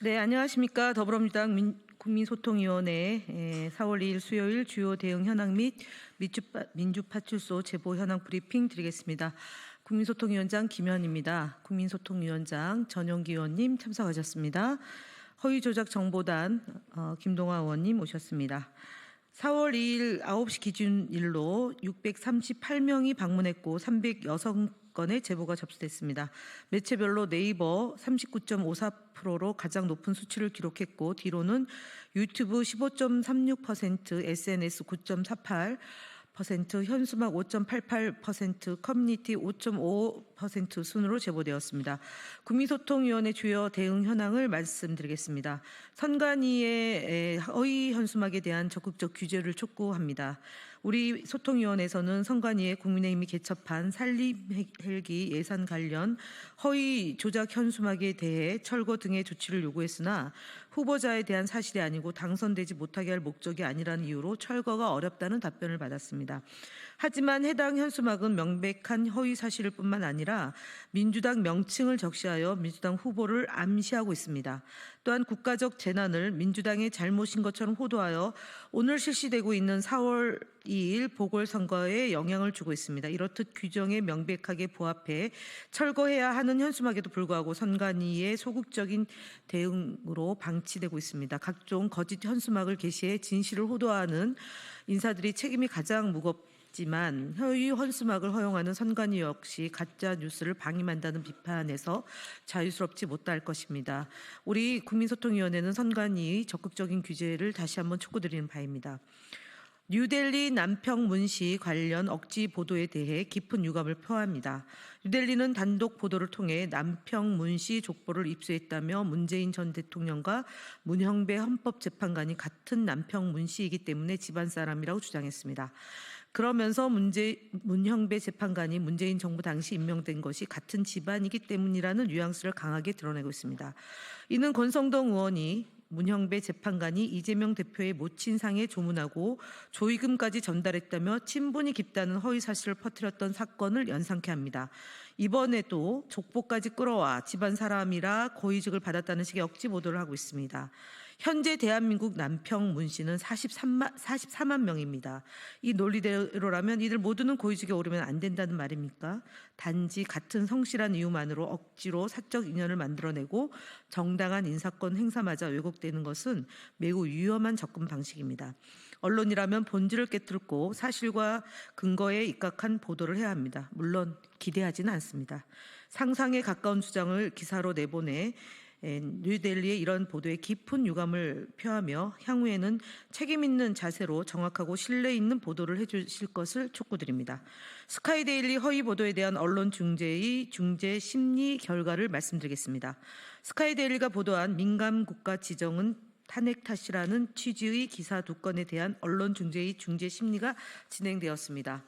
네, 안녕하십니까. 더불어민주당 민- 국민소통위원회 에, 4월 2일 수요일 주요 대응 현황 및 민주파, 민주파출소 제보 현황 브리핑 드리겠습니다. 국민소통위원장 김현입니다. 국민소통위원장 전용기 의원님 참석하셨습니다. 허위조작 정보단 어, 김동화 의원님 오셨습니다. 4월 2일 9시 기준일로 638명이 방문했고 306 건의 제보가 접수됐습니다. 매체별로 네이버 39.54%로 가장 높은 수치를 기록했고 뒤로는 유튜브 15.36%, SNS 9.48%, 현수막 5.88%, 커뮤니티 5.5% 순으로 제보되었습니다. 국민소통위원회 주요 대응 현황을 말씀드리겠습니다. 선관위의 허위 현수막에 대한 적극적 규제를 촉구합니다. 우리 소통위원회에서는 선관위에 국민의힘이 개첩한 산림 헬기 예산 관련 허위 조작 현수막에 대해 철거 등의 조치를 요구했으나 후보자에 대한 사실이 아니고 당선되지 못하게 할 목적이 아니라는 이유로 철거가 어렵다는 답변을 받았습니다. 하지만 해당 현수막은 명백한 허위 사실일 뿐만 아니라 민주당 명칭을 적시하여 민주당 후보를 암시하고 있습니다. 또한 국가적 재난을 민주당의 잘못인 것처럼 호도하여 오늘 실시되고 있는 4월 2일 보궐선거에 영향을 주고 있습니다. 이렇듯 규정에 명백하게 부합해 철거해야 하는 현수막에도 불구하고 선관위의 소극적인 대응으로 방치되고 있습니다. 각종 거짓 현수막을 게시해 진실을 호도하는 인사들이 책임이 가장 무겁 지만 허위 현수막을 허용하는 선관위 역시 가짜 뉴스를 방임한다는 비판에서 자유스럽지 못할 것입니다. 우리 국민소통위원회는 선관위 적극적인 규제를 다시 한번 촉구드리는 바입니다. 뉴델리 남평 문시 관련 억지 보도에 대해 깊은 유감을 표합니다. 뉴델리는 단독 보도를 통해 남평 문시 족보를 입수했다며 문재인 전 대통령과 문형배 헌법재판관이 같은 남평 문시이기 때문에 집안 사람이라고 주장했습니다. 그러면서 문재 문형배 재판관이 문재인 정부 당시 임명된 것이 같은 집안이기 때문이라는 뉘앙스를 강하게 드러내고 있습니다. 이는 권성동 의원이 문형배 재판관이 이재명 대표의 모친상에 조문하고 조의금까지 전달했다며 친분이 깊다는 허위 사실을 퍼뜨렸던 사건을 연상케 합니다. 이번에도 족보까지 끌어와 집안 사람이라 고위직을 받았다는 식의 억지 보도를 하고 있습니다. 현재 대한민국 남평 문 씨는 43만, 44만 명입니다. 이 논리대로라면 이들 모두는 고위직에 오르면 안 된다는 말입니까? 단지 같은 성실한 이유만으로 억지로 사적 인연을 만들어내고 정당한 인사권 행사마저 왜곡되는 것은 매우 위험한 접근 방식입니다. 언론이라면 본질을 깨뜨리고 사실과 근거에 입각한 보도를 해야 합니다. 물론 기대하지는 않습니다. 상상에 가까운 주장을 기사로 내보내 에, 뉴델리의 이런 보도에 깊은 유감을 표하며 향후에는 책임 있는 자세로 정확하고 신뢰 있는 보도를 해주실 것을 촉구드립니다. 스카이데일리 허위 보도에 대한 언론 중재의 중재 심리 결과를 말씀드리겠습니다. 스카이데일리가 보도한 민감 국가 지정은 탄핵 탓이라는 취지의 기사 두 건에 대한 언론 중재의 중재 심리가 진행되었습니다.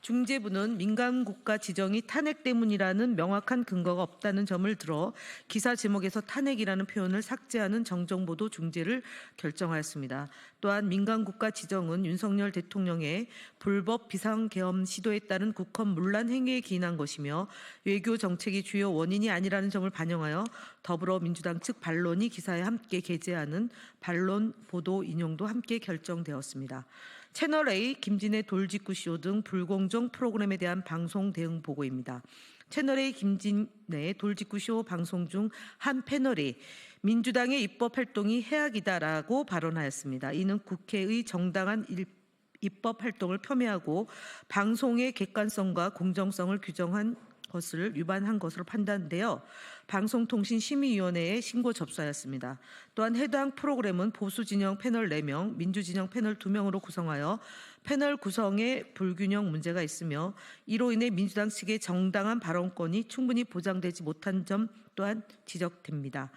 중재부는 민간 국가 지정이 탄핵 때문이라는 명확한 근거가 없다는 점을 들어 기사 제목에서 탄핵이라는 표현을 삭제하는 정정보도 중재를 결정하였습니다. 또한 민간 국가 지정은 윤석열 대통령의 불법 비상계엄 시도에 따른 국헌 문란 행위에 기인한 것이며 외교 정책이 주요 원인이 아니라는 점을 반영하여 더불어민주당 측 반론이 기사에 함께 게재하는 반론 보도 인용도 함께 결정되었습니다. 채널 A 김진애 돌직구 쇼 등 불공정 프로그램에 대한 방송 대응 보고입니다. 채널 A 김진애 돌직구 쇼 방송 중 한 패널이 민주당의 입법 활동이 해악이다라고 발언하였습니다. 이는 국회의 정당한 일, 입법 활동을 폄훼하고 방송의 객관성과 공정성을 규정한 것을 위반한 것으로 판단되어 방송통신심의위원회에 신고 접수하였습니다. 또한 해당 프로그램은 보수 진영 패널 4명, 민주 진영 패널 2명으로 구성하여 패널 구성에 불균형 문제가 있으며 이로 인해 민주당 측의 정당한 발언권이 충분히 보장되지 못한 점 또한 지적됩니다.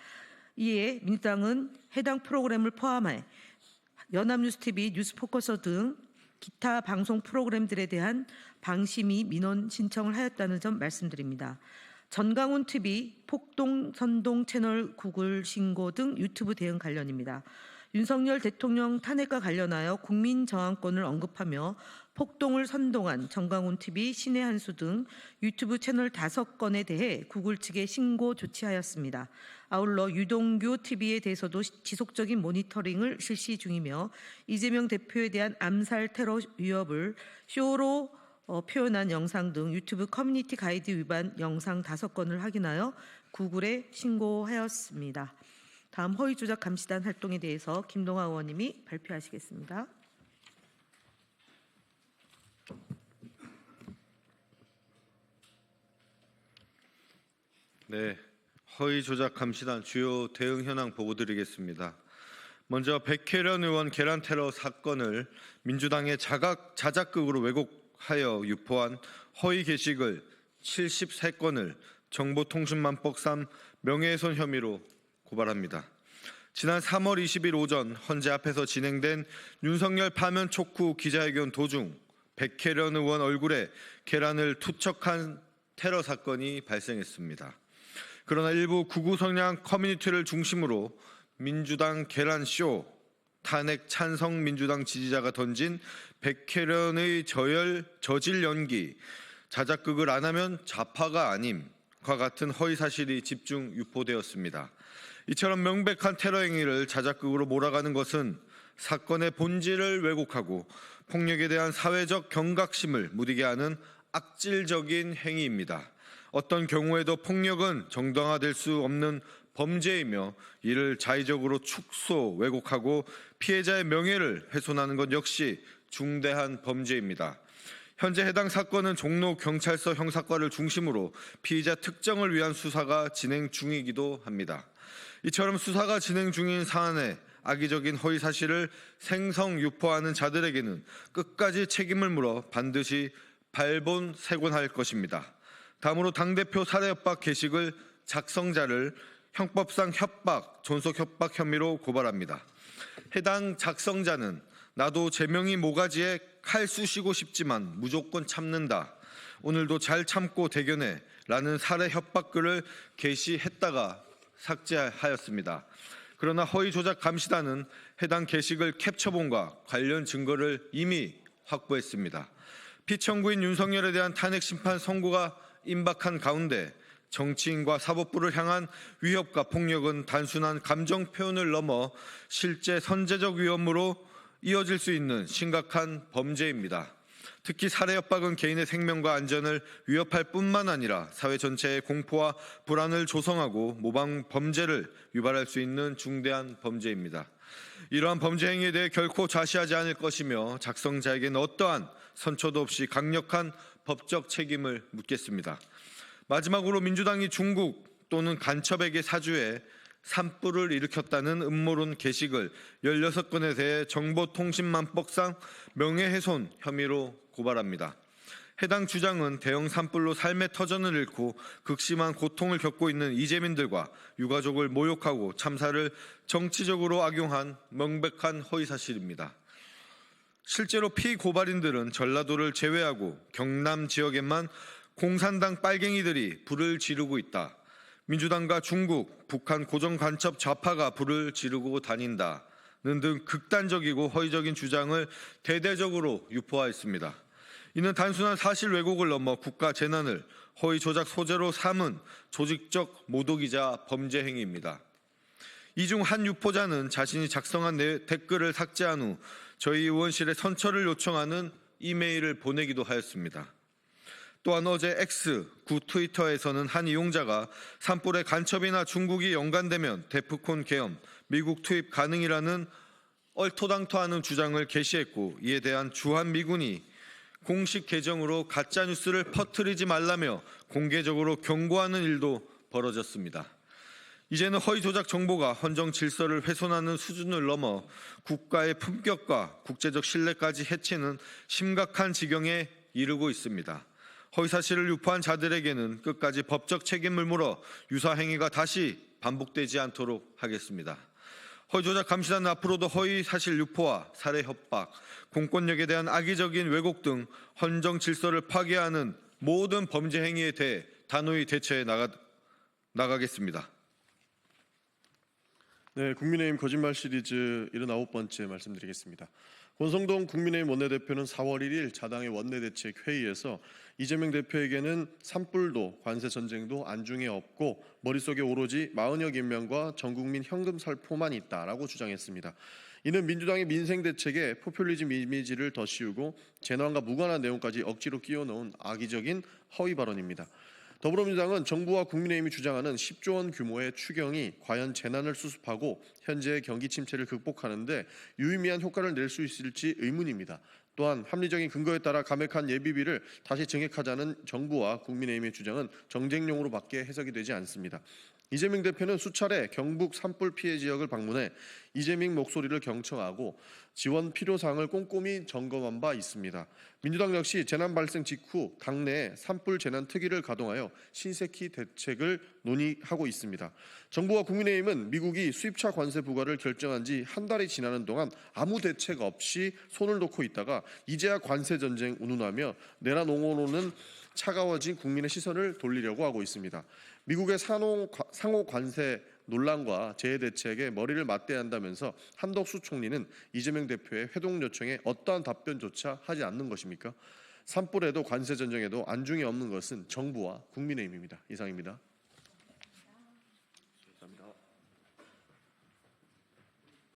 이에 민주당은 해당 프로그램을 포함해 연합뉴스TV, 뉴스포커서 등 기타 방송 프로그램들에 대한 방심위 민원 신청을 하였다는 점 말씀드립니다. 전강훈 TV, 폭동 선동 채널 구글 신고 등 유튜브 대응 관련입니다. 윤석열 대통령 탄핵과 관련하여 국민 저항권을 언급하며 폭동을 선동한 정강훈 TV, 신의 한수 등 유튜브 채널 다섯 건에 대해 구글 측에 신고 조치하였습니다. 아울러 유동규 TV에 대해서도 시- 지속적인 모니터링을 실시 중이며 이재명 대표에 대한 암살 테러 위협을 쇼로 어, 표현한 영상 등 유튜브 커뮤니티 가이드 위반 영상 다섯 건을 확인하여 구글에 신고하였습니다. 다음 허위 조작 감시단 활동에 대해서 김동아 의원님이 발표하시겠습니다. 네, 허위 조작 감시단 주요 대응 현황 보고 드리겠습니다. 먼저 백혜련 의원 계란 테러 사건을 민주당의 자각 자작극으로 왜곡하여 유포한 허위 게시글 73건을 정보통신망법 3 명예훼손 혐의로 고발합니다. 지난 3월 20일 오전 헌재 앞에서 진행된 윤석열 파면 촉구 기자회견 도중 백혜련 의원 얼굴에 계란을 투척한 테러 사건이 발생했습니다. 그러나 일부 구구 성향 커뮤니티를 중심으로 민주당 계란쇼 탄핵 찬성 민주당 지지자가 던진 백혜련의 저열 저질 연기 자작극을 안 하면 좌파가 아님과 같은 허위 사실이 집중 유포되었습니다. 이처럼 명백한 테러 행위를 자작극으로 몰아가는 것은 사건의 본질을 왜곡하고 폭력에 대한 사회적 경각심을 무디게 하는 악질적인 행위입니다. 어떤 경우에도 폭력은 정당화될 수 없는 범죄이며 이를 자의적으로 축소, 왜곡하고 피해자의 명예를 훼손하는 것 역시 중대한 범죄입니다. 현재 해당 사건은 종로 경찰서 형사과를 중심으로 피의자 특정을 위한 수사가 진행 중이기도 합니다. 이처럼 수사가 진행 중인 사안에 악의적인 허위 사실을 생성 유포하는 자들에게는 끝까지 책임을 물어 반드시 발본색원할 것입니다. 다음으로 당대표 살해 협박 게시글 작성자를 형법상 협박, 존속 협박 혐의로 고발합니다. 해당 작성자는 나도 제명이 모가지에 칼 쑤시고 싶지만 무조건 참는다. 오늘도 잘 참고 대견해. 라는 살해 협박글을 게시했다가 삭제하였습니다. 그러나 허위 조작 감시단은 해당 게시글 캡처본과 관련 증거를 이미 확보했습니다. 피청구인 윤석열에 대한 탄핵 심판 선고가 임박한 가운데 정치인과 사법부를 향한 위협과 폭력은 단순한 감정 표현을 넘어 실제 선제적 위험으로 이어질 수 있는 심각한 범죄입니다. 특히 살해 협박은 개인의 생명과 안전을 위협할 뿐만 아니라 사회 전체의 공포와 불안을 조성하고 모방 범죄를 유발할 수 있는 중대한 범죄입니다. 이러한 범죄 행위에 대해 결코 좌시하지 않을 것이며 작성자에게는 어떠한 선처도 없이 강력한 법적 책임을 묻겠습니다. 마지막으로 민주당이 중국 또는 간첩에게 사주해 산불을 일으켰다는 음모론 게시글 16건에 대해 정보통신망법상 명예훼손 혐의로 고발합니다. 해당 주장은 대형 산불로 삶의 터전을 잃고 극심한 고통을 겪고 있는 이재민들과 유가족을 모욕하고 참사를 정치적으로 악용한 명백한 허위 사실입니다. 실제로 피고발인들은 전라도를 제외하고 경남 지역에만 공산당 빨갱이들이 불을 지르고 있다. 민주당과 중국, 북한 고정 간첩 좌파가 불을 지르고 다닌다는 등 극단적이고 허위적인 주장을 대대적으로 유포하였습니다. 이는 단순한 사실 왜곡을 넘어 국가 재난을 허위 조작 소재로 삼은 조직적 모독이자 범죄 행위입니다. 이 중 한 유포자는 자신이 작성한 내- 댓글을 삭제한 후 저희 의원실에 선처를 요청하는 이메일을 보내기도 하였습니다. 또한 어제 X, 구 트위터에서는 한 이용자가 산불에 간첩이나 중국이 연관되면 데프콘 계엄, 미국 투입 가능이라는 얼토당토하는 주장을 게시했고 이에 대한 주한 미군이 공식 계정으로 가짜 뉴스를 퍼뜨리지 말라며 공개적으로 경고하는 일도 벌어졌습니다. 이제는 허위 조작 정보가 헌정 질서를 훼손하는 수준을 넘어 국가의 품격과 국제적 신뢰까지 해치는 심각한 지경에 이르고 있습니다. 허위 사실을 유포한 자들에게는 끝까지 법적 책임을 물어 유사 행위가 다시 반복되지 않도록 하겠습니다. 허위 조작 감시단은 앞으로도 허위 사실 유포와 살해 협박, 공권력에 대한 악의적인 왜곡 등 헌정 질서를 파괴하는 모든 범죄 행위에 대해 단호히 대처해 나가, 나가겠습니다. 네, 국민의힘 거짓말 시리즈 79번째 말씀드리겠습니다. 권성동 국민의힘 원내대표는 4월 1일 자당의 원내대책 회의에서 이재명 대표에게는 산불도 관세 전쟁도 안중에 없고 머릿속에 오로지 마흔여 김명과 전국민 현금 살포만 있다라고 주장했습니다. 이는 민주당의 민생 대책에 포퓰리즘 이미지를 더 씌우고 재난과 무관한 내용까지 억지로 끼워 넣은 악의적인 허위 발언입니다. 더불어민주당은 정부와 국민의힘이 주장하는 10조 원 규모의 추경이 과연 재난을 수습하고 현재의 경기 침체를 극복하는데 유의미한 효과를 낼 수 있을지 의문입니다. 또한 합리적인 근거에 따라 감액한 예비비를 다시 증액하자는 정부와 국민의힘의 주장은 정쟁용으로밖에 해석이 되지 않습니다. 이재명 대표는 수차례 경북 산불 피해 지역을 방문해 이재명 목소리를 경청하고 지원 필요 사항을 꼼꼼히 점검한 바 있습니다. 민주당 역시 재난 발생 직후 당내에 산불 재난 특위를 가동하여 신세키 대책을 논의하고 있습니다. 정부와 국민의힘은 미국이 수입차 관세 부과를 결정한 지 한 달이 지나는 동안 아무 대책 없이 손을 놓고 있다가 이제야 관세 전쟁 운운하며 내란 옹호로는 차가워진 국민의 시선을 돌리려고 하고 있습니다. 미국의 상호, 상호 관세 논란과 재해 대책에 머리를 맞대야 한다면서 한덕수 총리는 이재명 대표의 회동 요청에 어떠한 답변조차 하지 않는 것입니까? 산불에도 관세 전쟁에도 안중에 없는 것은 정부와 국민의힘입니다. 이상입니다.